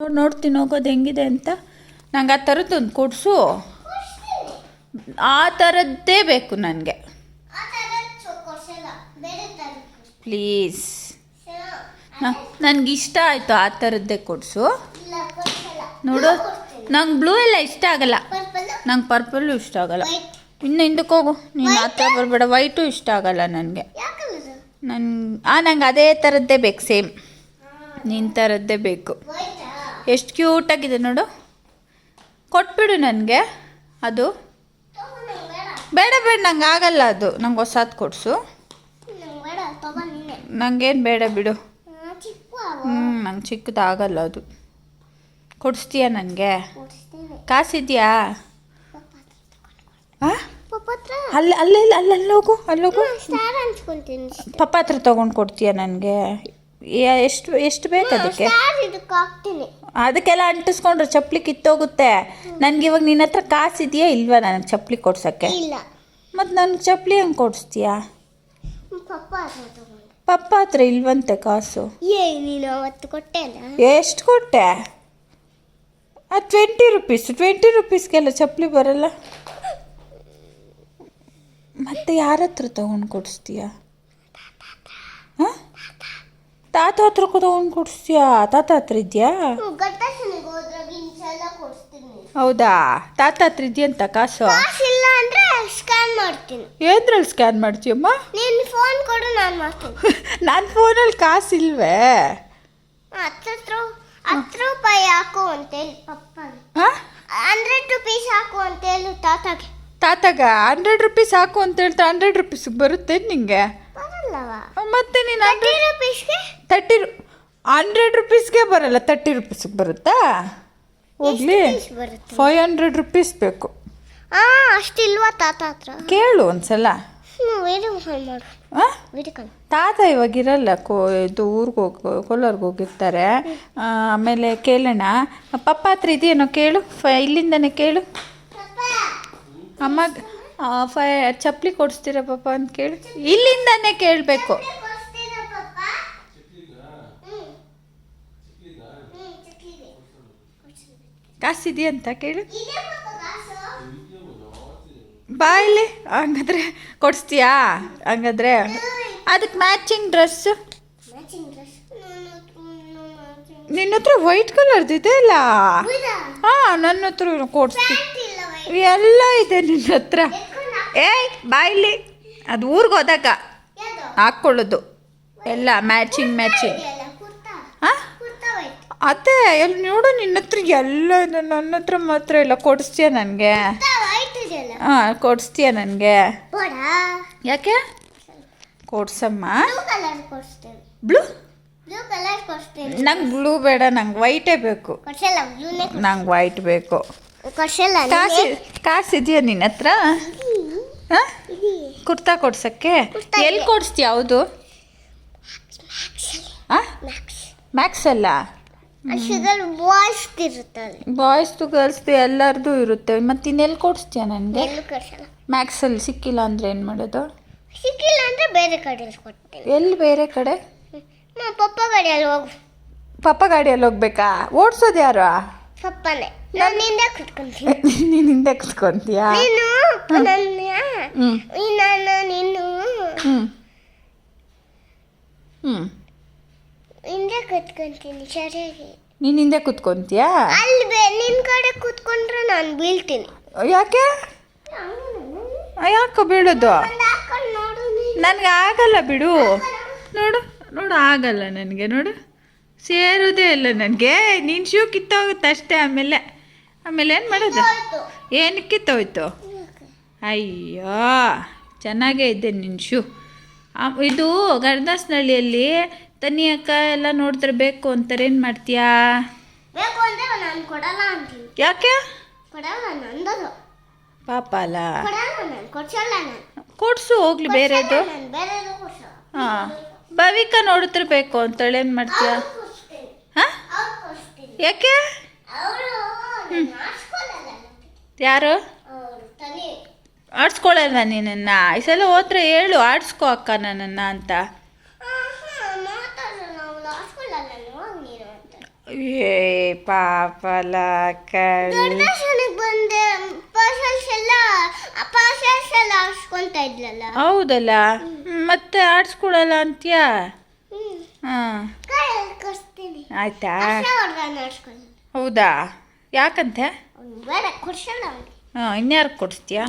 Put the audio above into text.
ನೋಡಿ ನೋಡ್ತೀನಿ ಹೋಗೋದು ಹೆಂಗಿದೆ ಅಂತ ನಂಗೆ ಆ ಥರದ್ದೊಂದು ಕೊಡಿಸು. ಆ ಥರದ್ದೇ ಬೇಕು ನನಗೆ. ಪ್ಲೀಸ್? ನನಗೆ ಇಷ್ಟ ಆಯಿತು ಆ ಥರದ್ದೇ ಕೊಡಿಸು. ನೋಡು, ನಂಗೆ ಬ್ಲೂ ಎಲ್ಲ ಇಷ್ಟ ಆಗಲ್ಲ. ನಂಗೆ ಪರ್ಪಲ್ಲು ಇಷ್ಟ ಆಗಲ್ಲ. ಇನ್ನು ಹಿಂದಕ್ಕೆ ಹೋಗು. ನೀನು ಆ ಥರ ಬರಬೇಡ. ವೈಟು ಇಷ್ಟ ಆಗಲ್ಲ ನನಗೆ. ನನ್ ಆ, ನಂಗೆ ಅದೇ ಥರದ್ದೇ ಬೇಕು, ಸೇಮ್. ನಿನ್ನ ಥರದ್ದೇ ಬೇಕು. ಎಷ್ಟು ಕ್ಯೂಟಾಗಿದೆ ನೋಡು. ಕೊಟ್ಬಿಡು ನನಗೆ. ಅದು. ಬೇಡ ಬೇಡ ನಂಗೆ ಆಗಲ್ಲ ಅದು. ನಂಗೆ ಹೊಸದು ಕೊಡಿಸು. ಬೇಡ ನಂಗೇನು ಬೇಡ ಬಿಡು. ಹ್ಞೂ ನಂಗೆ ಚಿಕ್ಕದಾಗಲ್ಲ ಅದು. ಕೊಡಿಸ್ತೀಯ ನನಗೆ? ಕಾಸಿದ್ಯಾ? ಅಲ್ಲಿ ಅಲ್ಲಿ ಇಲ್ಲ ಅಲ್ಲಿ ಅಲ್ಲೋಗು ಅಲ್ಲೋಗು. ಪಪ್ಪ ಹತ್ರ ತೊಗೊಂಡು ಕೊಡ್ತೀಯ ನನಗೆ? ಎಷ್ಟು ಎಷ್ಟು ಬೇಕು ಅದಕ್ಕೆ? ಅದಕ್ಕೆಲ್ಲ ಅಂಟಿಸ್ಕೊಂಡ್ರೆ ಚಪ್ಪಲಿ ಕಿತ್ತೋಗುತ್ತೆ. ನನಗೆ ಇವಾಗ ನಿನ್ನ ಹತ್ರ ಕಾಸಿದೆಯಾ ಇಲ್ವಾ ನನಗೆ ಚಪ್ಪಲಿ ಕೊಡ್ಸೋಕ್ಕೆ? ಮತ್ತು ನನಗೆ ಚಪ್ಪಲಿ ಹಂಗೆ ಕೊಡಿಸ್ತೀಯಾ? ಪಪ್ಪ ಹತ್ರ ಇಲ್ವಂತೆ ಕಾಸು? ಕೊಟ್ಟೆ ಎಷ್ಟು ಕೊಟ್ಟೆ? ಆ ಟ್ವೆಂಟಿ ರುಪೀಸ್ ಟ್ವೆಂಟಿ ರುಪೀಸ್ಗೆಲ್ಲ ಚಪ್ಪಲಿ ಬರಲ್ಲ? ಮತ್ತೆ ಯಾರ ಹತ್ರ ತೊಗೊಂಡು ಕೊಡಿಸ್ತೀಯಾ ಹಾಂ ತಾತ ಹತ್ರ ತಗೊಂಡು ಕೊಡಿಸ್ತೀಯಾ ತಾತ ಹತ್ರ ಇದೆಯಾ ಗಟ್ಟಸನಿಗೆ ಹೋದ್ರಾಗ ಕೊಡಿಸ್ತೀನಿ ಹೌದಾ? ತಾತ ಹತ್ರ ಇದೆಯಂತ ಕಾಸು? ಕಾಸಿಲ್ಲ ಅಂದ್ರೆ ಸ್ಕ್ಯಾನ್ ಮಾಡ್ತೀನಿ. ಏನ್ರಲ್ಲಿ ಸ್ಕ್ಯಾನ್ ಮಾಡ್ತೀಯಮ್ಮ ನೀನು ಫೋನ್ ಕೊಡು ನಾನು ಮಾಡ್ತೀನಿ. ನನ್ನ ಫೋನಲ್ಲಿ ಕಾಸಿಲ್ವೇ? ಹತ್ರ ಹತ್ತು ರೂಪಾಯಿ ಹಾಕು ಅಂತೇಳಿ ಪಪ್ಪ ಹಾಂ? ಹಂಡ್ರೆಡ್ ರುಪೀಸ್ ಹಾಕು ಅಂತೇಳಿ ತಾತಾಗೆ. ತಾತಗ? ಹಂಡ್ರೆಡ್ ರುಪೀಸ್ ಹಾಕು ಅಂತ ಹೇಳ್ತಾ ಹಂಡ್ರೆಡ್ ರುಪೀಸ್ಗೆ ಬರುತ್ತೆ ನಿಂಗೆ? ಮತ್ತೆ ನೀನು ತರ್ಟಿ ರುಪೀಸ್ಗೆ ತರ್ಟಿ ಹಂಡ್ರೆಡ್ ರುಪೀಸ್ಗೆ ಬರಲ್ಲ ತರ್ಟಿ ರುಪೀಸ್ಗೆ ಬರುತ್ತಾ? ಹೋಗ್ಲಿ ಬರುತ್ತೆ? ಫೈವ್ ಹಂಡ್ರೆಡ್ ರುಪೀಸ್ ಬೇಕು. ಆ ಅಷ್ಟಿಲ್ವಾ ತಾತ ಹತ್ರ? ಕೇಳು ಒಂದ್ಸಲ. ಹ್ಞೂ ವಿಡಿಯೋ ಕಾಲ್ ಮಾಡು. ಹಾಂ ವಿಡಿಯೋ ಕಾಲ್. ತಾತ ಇವಾಗ ಇರಲ್ಲ ಕೋ ಇದು ಊರಿಗೆ ಹೋಗಿ ಕೋಲಾರ್ಗೆ ಹೋಗಿರ್ತಾರೆ. ಆ, ಆಮೇಲೆ ಕೇಳೋಣ. ಪಪ್ಪ ಹತ್ರ ಇದೆಯೇನೋ ಕೇಳು ಫ ಇಲ್ಲಿಂದನೇ ಕೇಳು. ಅಮ್ಮ ಫೈ ಚಪ್ಪಲಿ ಕೊಡಿಸ್ತೀರಾ ಪಾಪ ಅಂತ ಕೇಳು. ಇಲ್ಲಿಂದನೇ ಕೇಳಬೇಕು. ಕಾಸಿದೆಯಾ ಅಂತ ಕೇಳಿ. ಬಾ ಇಲ್ಲಿ. ಹಂಗಾದ್ರೆ ಕೊಡಿಸ್ತೀಯಾ? ಹಂಗಾದ್ರೆ ಅದಕ್ಕೆ ಮ್ಯಾಚಿಂಗ್ ಡ್ರೆಸ್ಸು ನಿನ್ನ ಹತ್ರ ವೈಟ್ ಕಲರ್ದಿದೆ ಅಲ್ಲ? ಹಾಂ ನನ್ನ ಹತ್ರ ಕೊಡಿಸ್ತೀನಿ ಎಲ್ಲ ಇದೆ ನಿನ್ನ ಹತ್ರ. ಏಯ್ ಬಾಯಿಲಿ ಅದು ಊರಿಗೆ ಹೋದಾಗ ಹಾಕ್ಕೊಳ್ಳೋದು. ಎಲ್ಲ ಮ್ಯಾಚಿಂಗ್ ಮ್ಯಾಚಿಂಗ್ ಹಾಂ? ಅದೇ ಎಲ್ಲಿ ನೋಡು ನಿನ್ನ ಹತ್ರ ಎಲ್ಲ ಇದೆ. ನನ್ನ ಹತ್ರ ಮಾತ್ರ ಇಲ್ಲ. ಕೊಡಿಸ್ತೀಯ ನನಗೆ. ಹಾಂ, ಕೊಡಿಸ್ತೀಯ ನನಗೆ. ಯಾಕೆ? ಕೊಡ್ಸಮ್ಮ. ಬ್ಲೂ ನಂಗೆ ಬ್ಲೂ ಬೇಡ. ನಂಗೆ ವೈಟೇ ಬೇಕು. ನಂಗೆ ವೈಟ್ ಬೇಕು. ಕಾಸು ಇದೆಯಾ ನಿನ್ನ ಹತ್ರ? ಹಾಂ? ಕುರ್ತಾ ಕೊಡ್ಸಕ್ಕೆ? ಎಲ್ಲಿ. ಕೊಡಿಸ್ತೀಯ ಯಾವುದು ಹಾಂ? ಮ್ಯಾಕ್ಸ್. ಅಲ್ಲ? ಬಾಯ್ಸ್ದು ಗರ್ಲ್ಸ್ದು ಎಲ್ಲರದು ಇರುತ್ತೆ. ಮತ್ತು ಇನ್ನೆಲ್ಲಿ ಕೊಡಿಸ್ತೀಯ ನನಗೆ? ಮ್ಯಾಕ್ಸ್ ಅಲ್ಲಿ ಮ್ಯಾಕ್ಸಲ್ಲಿ ಸಿಕ್ಕಿಲ್ಲ ಅಂದರೆ ಏನು ಮಾಡೋದು? ಸಿಕ್ಕಿಲ್ಲ ಅಂದ್ರೆ ಬೇರೆ ಕಡೆಯಲ್ಲಿ ಕೊಡ್ತೇನೆ. ಎಲ್ಲಿ ಬೇರೆ ಕಡೆ? ಪಪ್ಪ ಗಾಡಿಯಲ್ಲಿ ಹೋಗು. ಪಪ್ಪ ಗಾಡಿಯಲ್ಲಿ ಹೋಗ್ಬೇಕಾ? ಓಡಿಸೋದು ಯಾರು? ಪಪ್ಪನೇ. ನನ್ನಿಂದ ಕುತ್ಕೊಂತೀನಿ ನಿನ್ನಿಂದ ಹಿಂದೆ ಕುತ್ಕೊಂತೀಯಾ? ನೀನು ನನ್ನ ಹ್ಞೂ ಈ ನಾನು? ನೀನು ಹ್ಞೂ ಹಿಂದೆ ಕುತ್ಕೊಂತೀನಿ ಸರಿಯಾಗಿ. ನಿನ್ನಿಂದ ಹಿಂದೆ ಕುತ್ಕೊಂತೀಯಾ? ಅಲ್ಲಿ ಬೇ ನಿನ್ ಕಡೆ ಕುತ್ಕೊಂಡ್ರೆ ನಾನು ಬೀಳ್ತೀನಿ. ಯಾಕೆ? ಯಾಕೆ ಬೀಳೋದು? ಒಂದ್ ಹಾಕೊಂಡ್ ನೋಡು ನೀನು. ನನಗೆ ಆಗಲ್ಲ ಬಿಡು. ನೋಡು ನೋಡು ಆಗಲ್ಲ ನನಗೆ ನೋಡು. ಸೇರೋದೇ ಇಲ್ಲ ನನಗೆ. ನೀನು ಶೂ ಕಿತ್ತೋಗುತ್ತೆ ಅಷ್ಟೇ ಆಮೇಲೆ. ಆಮೇಲೆ ಏನು ಮಾಡೋದು? ಏನು ಏನಕ್ಕೆ ಕಿತ್ತೋಯ್ತು? ಅಯ್ಯೋ ಚೆನ್ನಾಗೇ ಇದೆ ನಿನ್ನ ಶೂ ಇದು ಗರ್ದಾಸ್ನಳ್ಳಿಯಲ್ಲಿ ತನ್ನಿ ಅಕ್ಕ ಎಲ್ಲ ನೋಡಿದ್ರೆ ಬೇಕು ಅಂತಾರೆ ಏನು ಮಾಡ್ತೀಯಾ? ಯಾಕೆ? ಪಾಪ ಅಲ್ಲ. ಕೊಡ್ಸು ಹೋಗ್ಲಿ ಬೇರೆದು. ಹಾಂ. ಭವಿಕ ನೋಡಿದ್ರೆ ಬೇಕು ಅಂತೇಳಿ ಏನು ಮಾಡ್ತೀಯ ಅವ್ರು ಕೊಡ್ಸ್ತೀನಿ ಹಾಂ ಅವ್ರು ಕೊಡ್ಸ್ತೀನಿ ಯಾಕೆ? ಯಾರು? ಆಡ್ಸ್ಕೊಳ್ಳಲ್ಲ ನೀನನ್ನ ಈ ಸಲ ಹೋದ್ರೆ ಹೇಳು ಆಡ್ಸ್ಕೋ ಅಕ್ಕ ನನ್ನನ್ನು ಅಂತ. ಏ ಪಾಪಲ ಹೌದಲ್ಲ? ಮತ್ತೆ ಆಡ್ಸ್ಕೊಳಲ್ಲ ಅಂತ್ಯಾ? ಹಾಂ. ಆಯ್ತಾ? ಹೌದಾ? ಯಾಕಂತೆ? ಹಾಂ ಇನ್ಯಾರಿಗೆ ಕೊಡಿಸ್ತೀಯಾ?